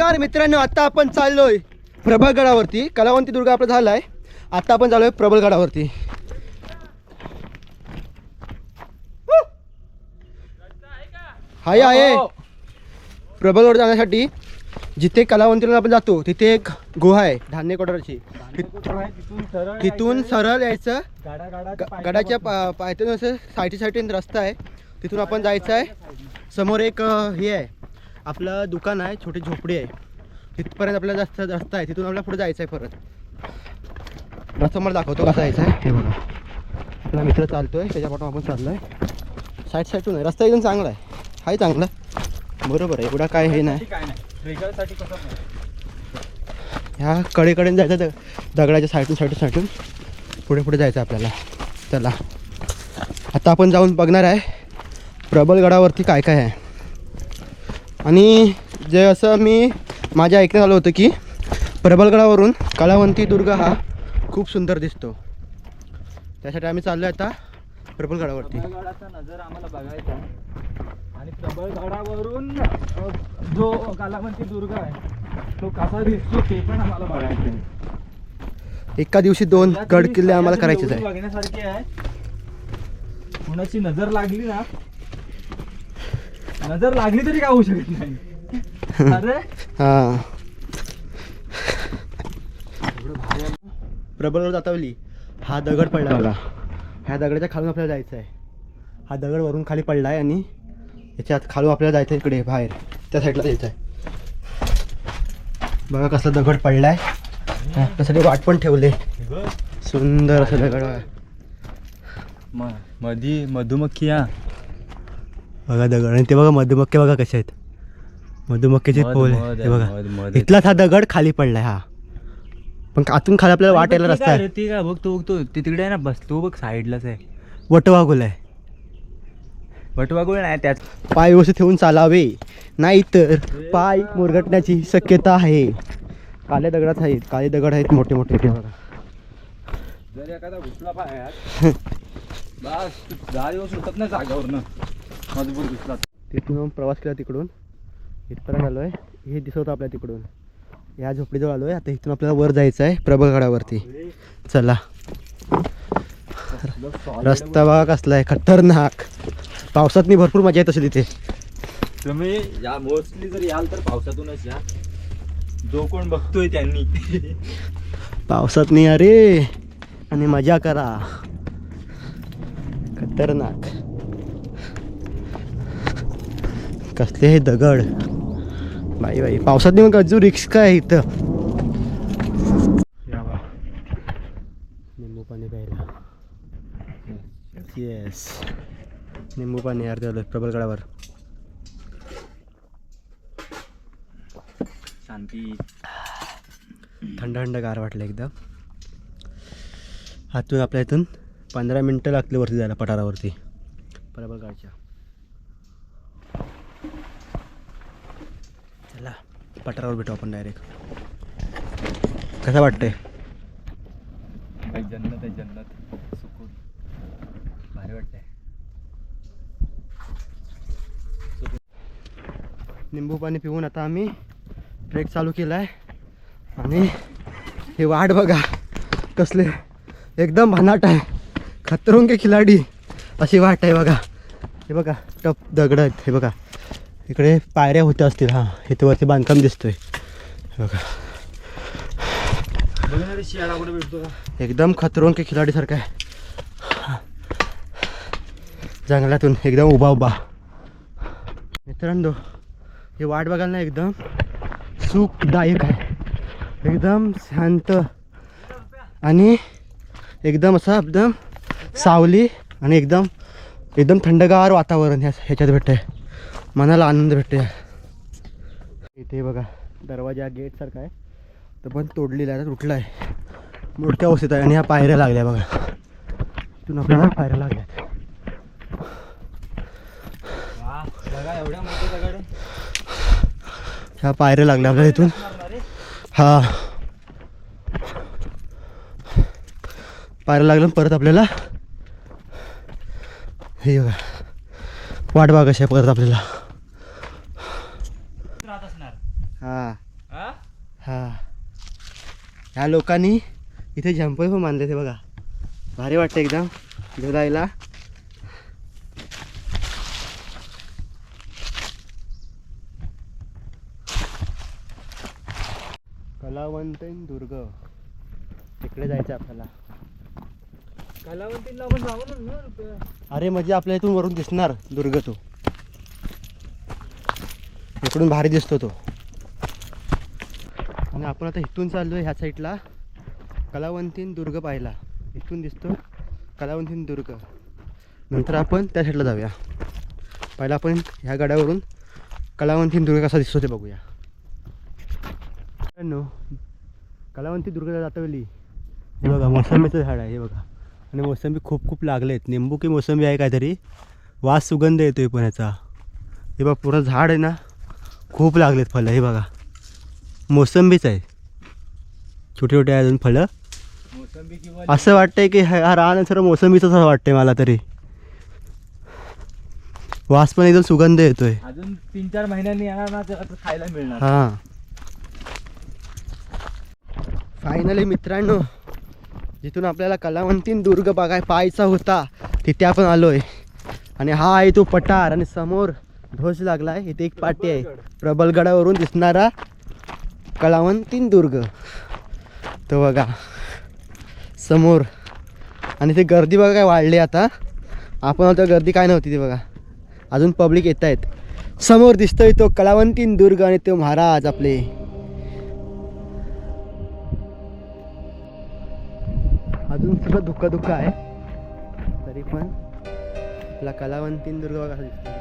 नमस्कार मित्रांनो आता आपण चाललोय प्रबळगडावरती कलावंती दुर्गा आपला झालाय. आता आपण चाललोय प्रबळगडावरती हाय आहे प्रबळगड जाण्यासाठी जिथे कलावंतीला आपण जातो तिथे एक गुहा आहे धान्य कोठाराची. तिथून सरळ यायचं. गडाच्या पायथून असं साईटी साईटीन रस्ता आहे. तिथून आपण जायचं आहे. समोर एक हे आहे. आपलं दुकान आहे छोटी झोपडी आहे. तिथपर्यंत आपल्याला जास्त रस्ता आहे तिथून आपल्याला पुढे जायचं आहे परत. रस्ता मला दाखवतो कसा जायचा आहे हे बघा. आपला मित्र चालतोय आहे त्याच्यापाठून आपण आहे साईड साईडून आहे. रस्ता एकदम चांगला आहे. हाय चांगला. बरोबर आहे. एवढा काय हे नाही. नाही. ह्या कडेकडे जायचं द दगडाच्या साईडून साईडून साईडून पुढे पुढे जायचं आपल्याला. चला. आता आपण जाऊन बघणार आहे प्रबलगडावरती काय काय आहे. आणि जे असं मी माझ्या ऐकण्यात आलं होतं की प्रबलगडावरून कलावंती दुर्ग हा खूप सुंदर दिसतो त्यासाठी आम्ही चाललो आहे आता प्रबलगडावरती नजर आम्हाला बघायचा. आणि प्रबळगडावरून अ, जो कालावंती दुर्ग आहे तो कसा दिसतो ते पण आम्हाला बघायचं आहे. एका दिवशी दोन गड किल्ले आम्हाला करायचेच आहे बघण्यासारखी आहे कुणाची नजर लागली ना नजर लागली तरी काय होऊ शकत नाही. अरे? हां. प्रबलवर जातावली. हा दगड पडला. बघा. ह्या दगडाच्या खालून आपल्याला जायचं आहे. हा दगड वरून खाली पडला आहे आणि याच्यात खालून आपल्याला जायचं आहे इकडे बाहेर. त्या साईडला जायचं आहे. बघा कसला दगड पडला आहे त्यासाठी वाट पण ठेवले. सुंदर असं दगड मधी मधुमक्खी हा. बघा दगड. आणि ते बघा मधुमक्के बघा कसे आहेत. मधुमक्क्याचे मध- पोल हे बघा. इथलाच हा दगड खाली पडलाय हा. पण आतून खाली आपल्याला वाट यायला रस्ता आहे. ती काय बघ तो बघ तो. ते तिकडे आहे ना बस. तो बघ साईडलाच आहे. वटवाघुल आहे. वटवागुळ नाही त्यात. पाय व्यवस्थित ठेवून चालावे. नाहीतर पाय मुरगटण्याची शक्यता आहे. काल्या दगडात आहेत. काळे दगड आहेत मोठे मोठे. ते बघा. जर एखादा घुसला पायात बस दहा दिवस उठत नाही जागावरनं. मजबूत घुसला तिथून प्रवास केला तिकडून. इथपर्यंत आलो आहे हे दिसत होतं आपल्या तिकडून. या झोपडीजवळ आलो आहे आता इथून आपल्याला वर जायचं आहे प्रबळगडावरती चला. रस्ता बघा कसला आहे. खतरनाक. पावसात मी भरपूर मजा येत असेल तिथे तुम्ही या मोस्टली जर याल तर पावसातूनच या. जो कोण बघतोय त्यांनी. पावसात नाही अरे. आणि मजा करा. खतरनाक. कसले हे दगड? बाई बाई पावसात नाही मग अजून रिक्स काय इथं निंबू पाणी प्यायला. येस निंबू पाणी अर्धे आलं प्रबलगडावर शांती. थंड थंड गार वाटलं एकदम हातून आपल्या इथून पंधरा मिनटं लागली वरती जायला पठारावरती. प्रबलगडच्या चला पठारावर भेटू आपण डायरेक्ट कसं वाटतंय? जन्नत आहे जन्नत. सुकून. भारी वाटतंय. निंबू पाणी पिऊन आता आम्ही ट्रेक चालू केला आहे आणि हे वाट बघा कसले एकदम भन्नाट आहे. खतरों के खिलाडी. अशी वाट आहे बघा. हे बघा टप दगड आहेत हे बघा. इकडे पायऱ्या होत्या असतील हां. इथे वरती बांधकाम दिसतोय. बघा. एकदम खतरों के खिलाडीसारखं आहे. जंगलातून एकदम उभा उभा. मित्रांनो हे वाट बघायला ना एकदम सुखदायक आहे. एकदम शांत आणि एकदम असं एकदम सावली आणि एकदम एकदम थंडगार वातावरण ह्या ह्याच्यात भेटतंय. मनाला आनंद भेटतोय. इथे बघा दरवाजा गेटसारखा आहे. तर पण तोडलेला आहे तुटला आहे. मोठ्या अवस्थेत आहे आणि ह्या पायऱ्या लागल्या बघा. इथून आपल्याला पायऱ्या लागल्या ह्या पायऱ्या लागल्या आपल्याला इथून. हा. पायऱ्या लागल्या परत आपल्याला हे बघा. वाट बघा कशी परत आपल्याला. हा. हा? हा. ह्या लोकांनी इथे जंपर पण बांधले ते बघा. भारी वाटतं एकदम धुलायला कलावंतन दुर्ग. तिकडे जायचं आपल्याला. कलावंतीला आपण ना रुपया? अरे म्हणजे आपल्या इथून वरून दिसणार दुर्ग तो. इकडून भारी दिसतो तो. आणि आपण आता इथून चाललो ह्या साईडला. कलावंतीन दुर्ग पाहिला इथून दिसतो कलावंतीन दुर्ग. नंतर आपण त्या साईडला जाऊया. पहिला आपण ह्या गडावरून कलावंतीन दुर्ग कसा दिसतो ते बघूया. मित्रांनो कलावंती दुर्ग जाता वेळी हे बघा मोसंबीचं झाड आहे हे बघा. आणि मोसंबी खूप खूप लागले आहेत निंबू की मोसंबी आहे काहीतरी. वास सुगंध येतोय पण याचा. हे बघा पुरं झाड आहे ना खूप लागलेत फळं. हे बघा मोसंबीच आहे. छोटे छोटे आहे अजून फळं. असं वाटतंय की हा रान सर्व मोसंबीच असं वाटतंय मला तरी. वास पण एकदम सुगंध येतोय. अजून तीन चार महिन्यांनी येणार ना त्याला खायला मिळणार. हां. फायनली मित्रांनो जिथून आपल्याला कलावंतीन दुर्ग बघाय पाहायचा होता तिथे आपण आलोय. आणि हा आहे तो पठार आणि समोर ध्वज लागला आहे इथे एक पाटी आहे. प्रबलगडावरून दिसणारा कलावंतीन दुर्ग. तो बघा. समोर. आणि ते गर्दी बघा काय वाढली आता. आपण आता गर्दी काय नव्हती ती बघा. अजून पब्लिक येत आहेत समोर दिसतोय तो कलावंतीन दुर्ग आणि तो महाराज आपले. अजून सगळं धुका धुका आहे. तरी पण आपला कलावंतीन दुर्गा बघा कसा दिसतो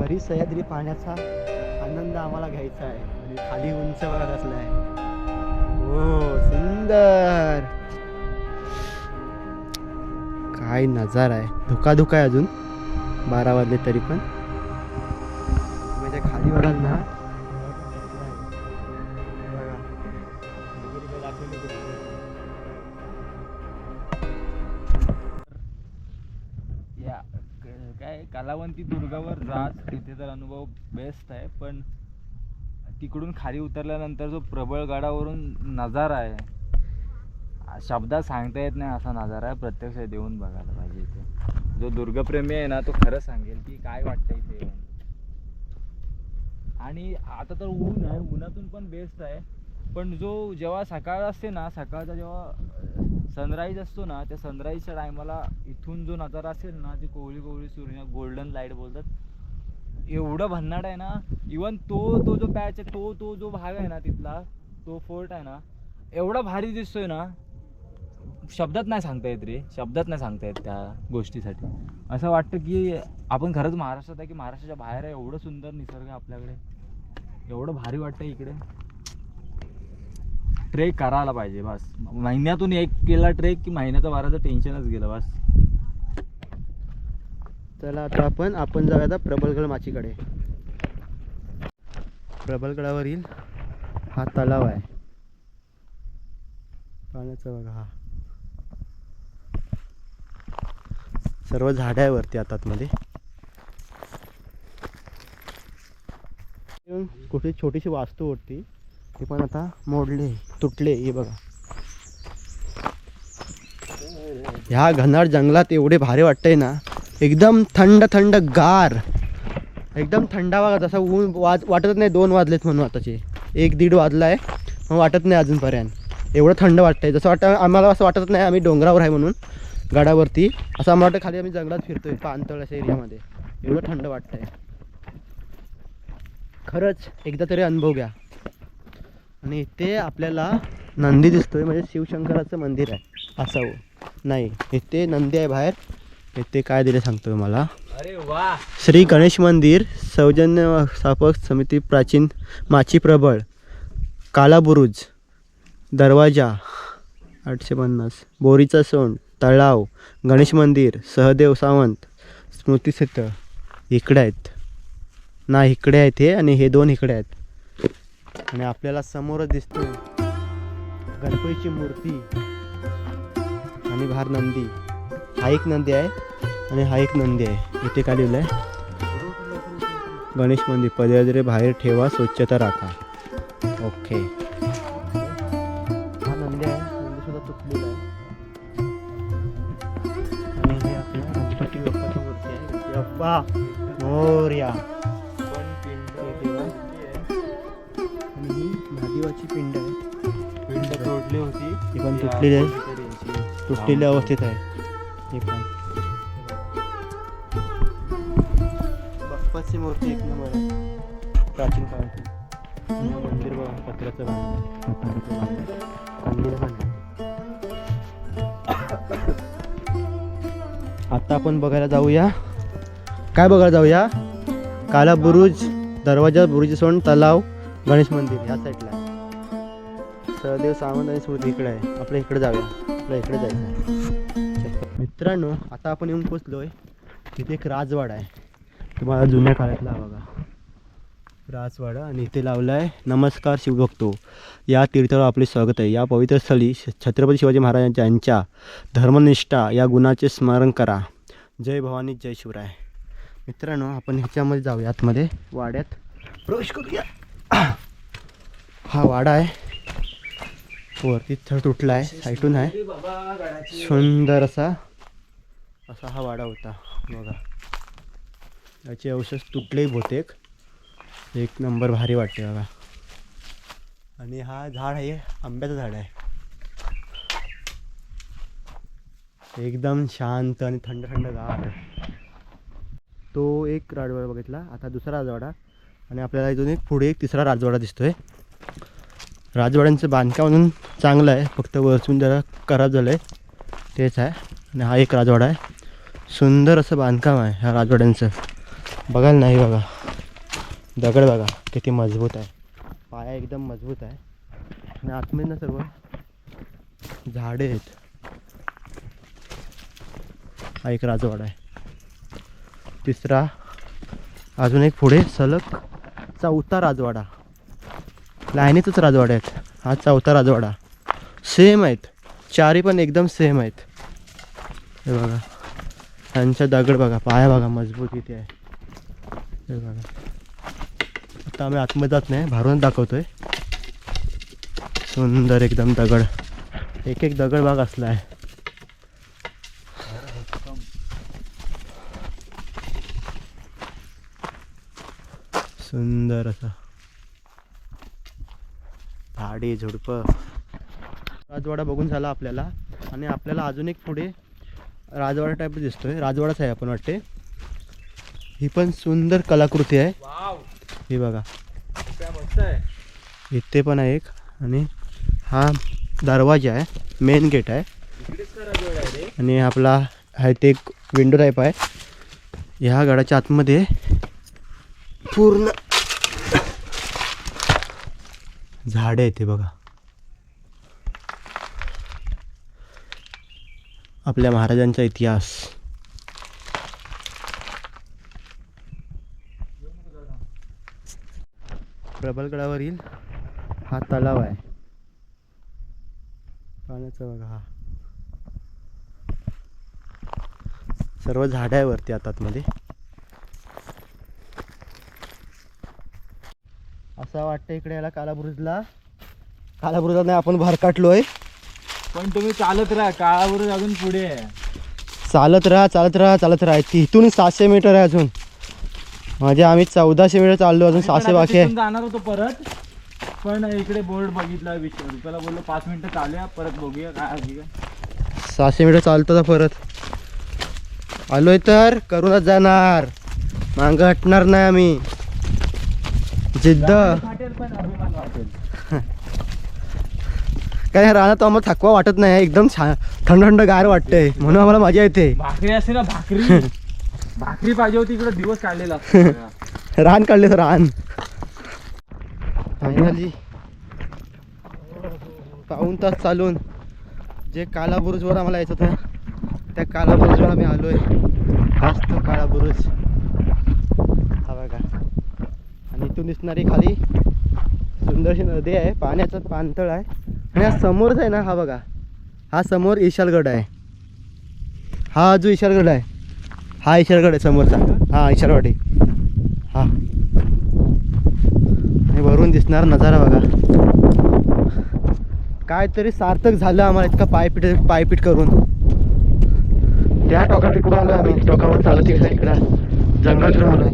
घरी सह्याद्री पाण्याचा आनंद आम्हाला घ्यायचा आहे. आणि खाली उंच बघा कसला आहे. हो सुंदर. काय नजारा आहे. धुका धुका आहे अजून. बारा वाजले तरी पण. माझ्या खाली बघाल ना. या काय कलावंती दुर्गावर जा तिथे तर अनुभव बेस्ट आहे पण तिकडून खाली उतरल्यानंतर जो प्रबळ गडावरून नजारा आहे शब्दात सांगता येत नाही असा नजारा आहे. प्रत्यक्ष देऊन बघायला पाहिजे इथे. जो दुर्गप्रेमी आहे ना तो खरं सांगेल की काय वाटतं इथे येऊन. आणि आता तर ऊन आहे उन्हातून पण बेस्ट आहे. पण जो जेव्हा सकाळ असते ना सकाळचा जेव्हा सनराईज असतो ना त्या सनराईजच्या टायमाला इथून जो नजारा असेल ना ती कोवळी कोवळी सूर्य गोल्डन लाइट बोलतात. एवढं भन्नाट आहे ना इवन तो तो जो पॅच आहे तो तो जो भाग आहे ना तिथला तो फोर्ट आहे ना एवढा भारी दिसतोय ना शब्दात नाही सांगता येत रे शब्दात नाही सांगता येत त्या गोष्टीसाठी. असं वाटतं की आपण खरंच महाराष्ट्रात आहे की महाराष्ट्राच्या बाहेर आहे एवढं सुंदर निसर्ग आहे आपल्याकडे. एवढं भारी वाटतं इकडे. ट्रेक करायला पाहिजे बस. महिन्यातून एक केला ट्रेक की महिन्याचा बाराचं टेन्शनच गेलं बस. चला आता आपण आपण जाऊया आता प्रबलगड माचीकडे. प्रबलगडावरील हा तलाव आहे. पाण्याचा बघा हा. सर्व झाडं आहे वरती आता मध्ये कुठे छोटीशी वास्तू होती ती पण आता मोडले तुटले हे बघा. ह्या घनाड जंगलात एवढे भारी वाटतंय ना एकदम थंड थंड गार. एकदम थंडावा जसा ऊन वाज वाटत नाही दोन वाजलेत म्हणून आताचे. एक दीड वाजला आहे मग वाटत नाही अजूनपर्यंत. एवढं थंड वाटतंय. जसं वाटतं आम्हाला असं वाटत नाही आम्ही डोंगरावर आहे म्हणून गडावरती. असं आम्हाला वाटतं खाली आम्ही जंगलात फिरतोय पानतळ अशा एरियामध्ये. एवढं थंड वाटतंय. खरंच एकदा तरी अनुभव घ्या. आणि इथे आपल्याला नंदी दिसतोय म्हणजे शिवशंकराचं मंदिर आहे. असावं. नाही इथे नंदी आहे बाहेर. इथे काय दिले सांगतोय मला? श्री गणेश मंदिर सौजन्य स्थापक समिती प्राचीन माची प्रबळ काला बुरुज दरवाजा आठशे पन्नास बोरीचा सोंड तळाव गणेश मंदिर सहदेव सावंत स्मृतीक्षेत्र इकडे आहेत. ना इकडे आहेत हे आणि हे दोन इकडे आहेत. आणि आपल्याला समोरच दिसतो गणपतीची मूर्ती आणि बाहेर नंदी हा एक नंदी आहे आणि हा एक नंदी आहे. इथे काय लिहिलं आहे. गणेश मंदिर. पदयात्रे बाहेर ठेवा स्वच्छता राखा. ओके. हा नंदी आहे. आहे. मोरया. आणि ही महादेवाची पिंड आहे. पिंड तोडली होती. ती पण तुटलेली आहे. तुटलेल्या अवस्थेत आहे. हे पण. बाप्पाची मूर्ती एक नंबर आहे. प्राचीन काळातील. मंदिर बघा पत्र्याचं बांधलं. कंदील बांधलं. आता आपण बघायला जाऊया. काय बघायला जाऊया? काला बुरुज दरवाजा बुरुज सोन तलाव गणेश मंदिर या साईडला. सहदेव सावंत आणि स्मृती इकडे आहे. आपल्या इकडे जाऊया. आपल्या इकडे जायचं आहे. मित्रांनो आता आपण येऊन पोचलो आहे तिथे एक राजवाडा आहे. तुम्हाला जुन्या काळातला बघा. राजवाडा आणि इथे लावला आहे नमस्कार शिवभक्तो. या तीर्थावर आपले स्वागत आहे. या पवित्र स्थळी श- छत्रपती शिवाजी महाराजांच्या यांच्या धर्मनिष्ठा या गुणाचे स्मरण करा. जय भवानी जय शिवराय. मित्रांनो आपण ह्याच्यामध्ये जाऊया आतमध्ये वाड्यात प्रवेश करूया. हा वाडा आहे. वरती थर तुटला आहे साईटून आहे. सुंदर असा असा हा वाडा होता बघा. याचे अवशेष तुटले बहुतेक. एक नंबर भारी वाटते बघा. आणि हा झाड आहे आंब्याचं झाड आहे. एकदम शांत आणि थंड थंड गार. तो एक राजवाडा बघितला आता दुसरा राजवाडा. आणि आपल्याला इथून एक पुढे एक तिसरा राजवाडा दिसतोय. राजवाड्यांचं बांधकाम म्हणून चांगलं आहे फक्त वरसून जरा खराब झालं आहे तेच आहे. आणि हा एक राजवाडा आहे. सुंदर असं बांधकाम आहे ह्या राजवाड्यांचं. बघायला नाही बघा. दगड बघा किती मजबूत आहे. पाया एकदम मजबूत आहे. आणि आतमध्ये ना सर्व झाडे आहेत. हा एक राजवाडा आहे. तिसरा अजून एक पुढे सलग चौथा राजवाडा. लाईनीतच राजवाडा आहेत. हा चौथा राजवाडा. सेम आहेत. चारी पण एकदम सेम आहेत. हे बघा. त्यांच्या दगड बघा पाया बघा मजबूत किती आहे. बघा. आता आम्ही आतमध्ये जात नाही बाहेरून दाखवतोय. सुंदर एकदम दगड. एक एक दगड भाग असला आहे. सुंदर असं. झाडी झुडपं. राजवाडा बघून झाला आपल्याला. आणि आपल्याला अजून एक पुढे राजवाडा टाईप दिसतोय. राजवाडाच आहे आपण वाटते. ही पण सुंदर कलाकृती आहे. ही बघा. इथे पण आहे एक. आणि हा दरवाजा आहे. मेन गेट आहे. आणि आपला आहे ते एक विंडो टाईप आहे. ह्या गडाच्या आतमध्ये पूर्ण झाडे आहेत ते बघा. आपल्या महाराजांचा इतिहास. प्रबलगडावरील हा तलाव आहे. पाण्याचा बघा हा. सर्व झाडं आहे वरती आतात मध्ये असं वाटतं इकडे याला कालाबुरुजला. कालाबुरुजात नाही आपण भर आहे पण तुम्ही चालत राहा काळावरून अजून पुढे. आहे चालत राहा चालत राहा चालत राहा. तिथून सहाशे मीटर आहे अजून. म्हणजे आम्ही चौदाशे मीटर चाललो अजून सहाशे आता बाकी आहे. तिथून जाणार होतो परत. पण इकडे बोर्ड बघितला विचार रुपयाला बोललो पाच मिनिटं चालूया परत बघूया काय आहे का सहाशे मीटर चालतो तर परत. आलोय तर करूनच जाणार. मागं हटणार नाही आम्ही. जिद्द. वाटेल पण अभिमान वाटेल. काय ह्या रानात आम्हाला थकवा वाटत नाही एकदम छान थंड थंड गार वाटतंय. म्हणून आम्हाला मजा येते. भाकरी असते ना भाकरी. भाकरी पाहिजे होती इकडे दिवस काढलेला. रान काढले तर रान. फायनली पाऊन तास चालून. जे काला बुरुजवर आम्हाला यायचं होतं त्या काला बुरुजवर आम्ही आलोय. हाच तो काळा बुरुज हा बघा. इथून दिसणारी खाली सुंदरशी नदी आहे पाण्याचं पाणतळ आहे. आणि हा समोरच आहे ना हा बघा. हा समोर ईशालगड आहे. हा जो इशालगड आहे हा ईशालगड आहे समोरचा. हा ईशालवाडी हा. आणि वरून दिसणार नजारा बघा. काहीतरी सार्थक झालं आम्हाला इतका पायपीट पायपीट करून. त्या टोका तिकडून आलो आम्ही. टोकावर चालत तिकडे इकडं. जंगल फिरून आलो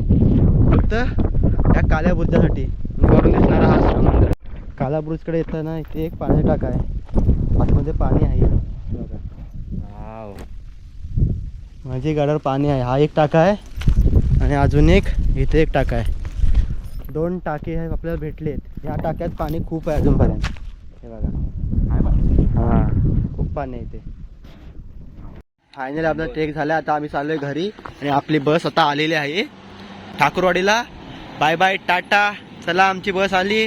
फक्त त्या काल्या बुद्धासाठी. वरून दिसणारा हा काला बुर्जकडे येताना इथे एक पाण्याचा टाका आहे. आतमध्ये पाणी आहे. बघा वाव. माझी गाड्यावर पाणी आहे. हा एक टाका आहे आणि अजून एक इथे एक टाका आहे. दोन टाके आहे आपल्याला भेटलेत. या टाक्यात पाणी खूप आहे अजूनपर्यंत. हे बघा. हां खूप पाणी आहे इथे. फायनली आपला ट्रेक झाला. आता आम्ही चाललोय घरी आणि आपली बस आता आलेली आहे. ठाकूरवाडीला. बाय बाय टाटा. चला आमची बस आली.